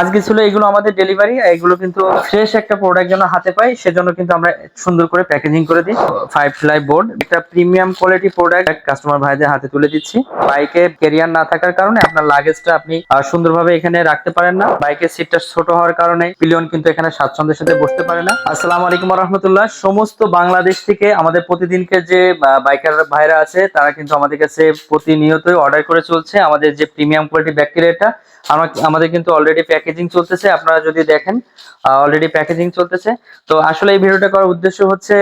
আজকে ছিল এগুলো আমাদের ডেলিভারি এগুলো কিন্তু ফ্রেশ একটা প্রোডাক্ট যেন হাতে পাই, সেজন্য কিন্তু আমরা সুন্দর করে প্যাকেজিং করে দিই। ফাইভ ফ্লাই বোর্ড একটা প্রিমিয়াম কোয়ালিটি প্রোডাক্ট কাস্টমার ভাইদের হাতে তুলে দিচ্ছি। বাইকে ক্যারিয়ার না থাকার কারণে আপনার লাগেজটা আপনি সুন্দরভাবে এখানে রাখতে পারেন না। বাইকের সিটটা ছোট হওয়ার কারণে পিলিয়ন কিন্তু এখানে স্বাচ্ছন্দ্যের সাথে বসতে পারে না। আসসালামু আলাইকুম রহমতুল্লাহ। সমস্ত বাংলাদেশ থেকে আমাদের প্রতিদিনকে যে বাইকার ভাইরা আছে, তারা কিন্তু আমাদের কাছে প্রতিনিয়তই অর্ডার করে চলছে। আমাদের যে প্রিমিয়াম কোয়ালিটি ব্যাকটেরিয়াটা আমাদের কিন্তু অলরেডি প্যাকেজিং চলতেছে, আপনারা যদি দেখেন অলরেডি প্যাকেজিং চলতেছে। তো আসলে এই ভিডিওটা করার উদ্দেশ্য হচ্ছে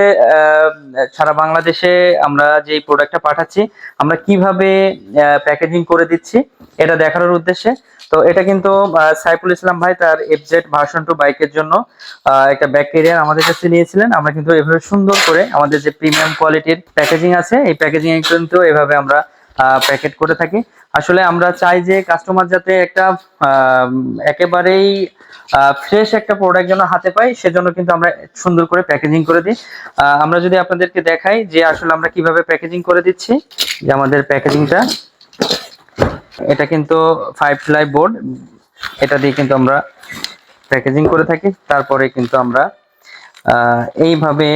সারা বাংলাদেশে আমরা যে প্রোডাক্টটা পাঠাচ্ছি, আমরা কীভাবে প্যাকেজিং করে দিচ্ছি, এটা দেখানোর উদ্দেশ্যে। তো এটা কিন্তু সাইফুল ইসলাম ভাই তার এফজেড ভার্সন টু বাইকের জন্য একটা ব্যাক ক্যারিয়ার আমাদের কাছে নিয়েছিলেন। আমরা কিন্তু এভাবে সুন্দর করে আমাদের যে প্রিমিয়াম কোয়ালিটির প্যাকেজিং আছে, এই প্যাকেজিং কিন্তু এভাবে আমরা প্যাকেট করে থাকি। আসলে আমরা চাই যে কাস্টমার যাতে একটা একেবারেই ফ্রেশ একটা প্রোডাক্ট যেন হাতে পাই, সেজন্য কিন্তু আমরা সুন্দর করে প্যাকেজিং করে দিই। আমরা যদি আপনাদেরকে দেখাই যে আসলে আমরা কীভাবে প্যাকেজিং করে দিচ্ছি, যে আমাদের প্যাকেজিংটা এটা কিন্তু ফাইভ ফ্লাই বোর্ড এটা দিয়ে কিন্তু আমরা প্যাকেজিং করে থাকি। তারপরে কিন্তু আমরা এইভাবে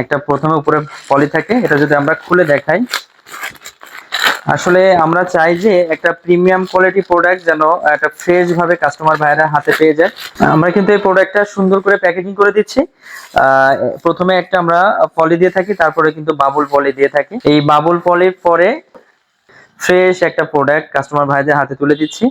একটা প্রথমে উপরে পলি থাকে, এটা যদি আমরা খুলে দেখাই। আসলে আমরা চাই যে একটা প্রিমিয়াম কোয়ালিটি প্রোডাক্ট যেন একটা ফ্রেশ ভাবে কাস্টমার ভাইরা হাতে পেয়ে যায়। আমরা কিন্তু এই প্রোডাক্টটা সুন্দর করে প্যাকেজিং করে দিচ্ছি। প্রথমে একটা আমরা পলি দিয়ে থাকি, তারপরে কিন্তু বাবুল পলি দিয়ে থাকি। এই বাবুল পলির পরে ফ্রেশ একটা প্রোডাক্ট কাস্টমার ভাইদের হাতে তুলে দিচ্ছি।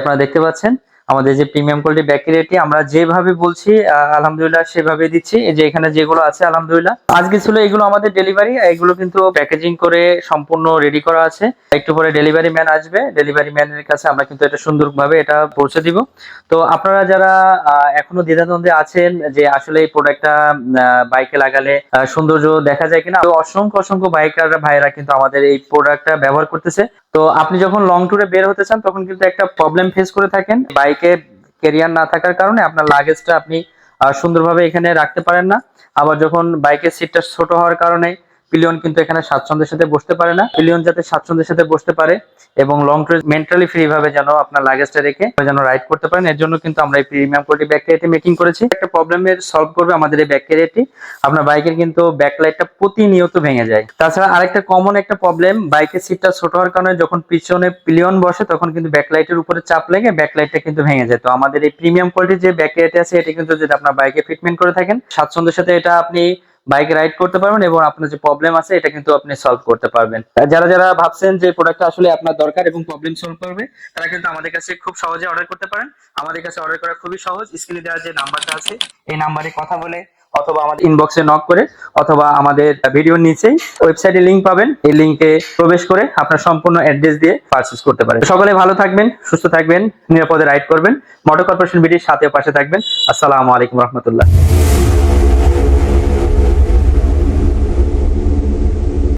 আপনারা দেখতে পাচ্ছেন আমাদের যে প্রিমিয়াম কোয়ালিটি ব্যাকটেরিয়াটি আমরা যেভাবে বলছি আলহামদুলিল্লাহ সেভাবে দিচ্ছি। যে এখানে যেগুলো আছে, আলহামদুলিল্লাহ। আজকে ছিল এগুলো আমাদের ডেলিভারি এগুলো কিন্তু প্যাকেজিং করে সম্পূর্ণ রেডি করা আছে। একটু পরে ডেলিভারি ম্যান আসবে। ডেলিভারি ম্যানের কাছে আমরা কিন্তু এটা সুন্দরভাবে এটা পৌঁছে দিব। তো আপনারা যারা এখনও দ্বিধাদ্বন্দ্বে আছেন যে আসলে এই প্রোডাক্টটা বাইকে লাগালে সৌন্দর্য দেখা যায় কিনা অসংখ্য অসংখ্য বাইকার ভাইরা কিন্তু আমাদের এই প্রোডাক্টটা ব্যবহার করতেছে। তো আপনি যখন লং ট্যুরে বের হতে চান, তখন কিন্তু একটা প্রবলেম ফেস করে থাকেন। বাইকে ক্যারিয়ার না থাকার কারণে আপনার লাগেজটা আপনি সুন্দরভাবে এখানে রাখতে পারেন না। আবার যখন বাইকের সিটটা ছোট হওয়ার কারণে পিলিয়ন কিন্তু এখানে স্বাচ্ছন্দ্যের সাথে বসতে পারে না। পিলিয়ন যাতে স্বাচ্ছন্দ্যের সাথে বসতে পারে এবং লং ট্যুরে মেন্টালি ফ্রি ভাবে যেন আপনার লাগেজটা রেখে যেন রাইড করতে পারেন, এর জন্য কিন্তু আমরা এই প্রিমিয়াম কোয়ালিটি ব্যাকটেরিয়াটি মেকিং করেছি। একটা প্রবলেমের সলভ করবে আমাদের এই ব্যাক ব্যাকটেরিয়াটি আপনার বাইকের কিন্তু ব্যাকলাইটটা প্রতিনিয়ত ভেঙে যায়। তাছাড়া আরেকটা কমন একটা প্রবলেম বাইকের সিটটা ছোট হওয়ার কারণে যখন পিছনে পিলিয়ন বসে তখন কিন্তু ব্যাকলাইটের উপরে চাপ লেগে ব্যাকলাইটটা কিন্তু ভেঙে যায়। তো আমাদের এই প্রিমিয়াম কোয়ালিটির যে ব্যাকটেরিয়াটি আছে, এটা কিন্তু যদি আপনার বাইকে ফিটমেন্ট করে থাকেন, স্বাচ্ছন্দ্যের সাথে এটা আপনি বাইকে রাইড করতে পারবেন এবং আপনার যে প্রবলেম আছে, এটা কিন্তু আপনি সলভ করতে পারবেন। যারা যারা ভাবছেন যে প্রোডাক্টটা আসলে আপনার দরকার এবং প্রবলেম সলভ করবে, তারা কিন্তু আমাদের কাছে খুব সহজে অর্ডার করতে পারেন। আমাদের কাছে অর্ডার করা খুবই সহজ। স্ক্রিনে দেওয়া যে নাম্বারটা আছে, এই নাম্বারে কথা বলে অথবা আমাদের ইনবক্সে নক করে অথবা আমাদের ভিডিওর নিচেই ওয়েবসাইটে লিংক পাবেন। এই লিংকে প্রবেশ করে আপনার সম্পূর্ণ অ্যাড্রেস দিয়ে পারচেস করতে পারেন। সকলে ভালো থাকবেন, সুস্থ থাকবেন, নিরাপদে রাইড করবেন। মোটর কর্পোরেশন বিডির সাথে পাশে থাকবেন। আসসালামু আলাইকুম রহমতুল্লাহ।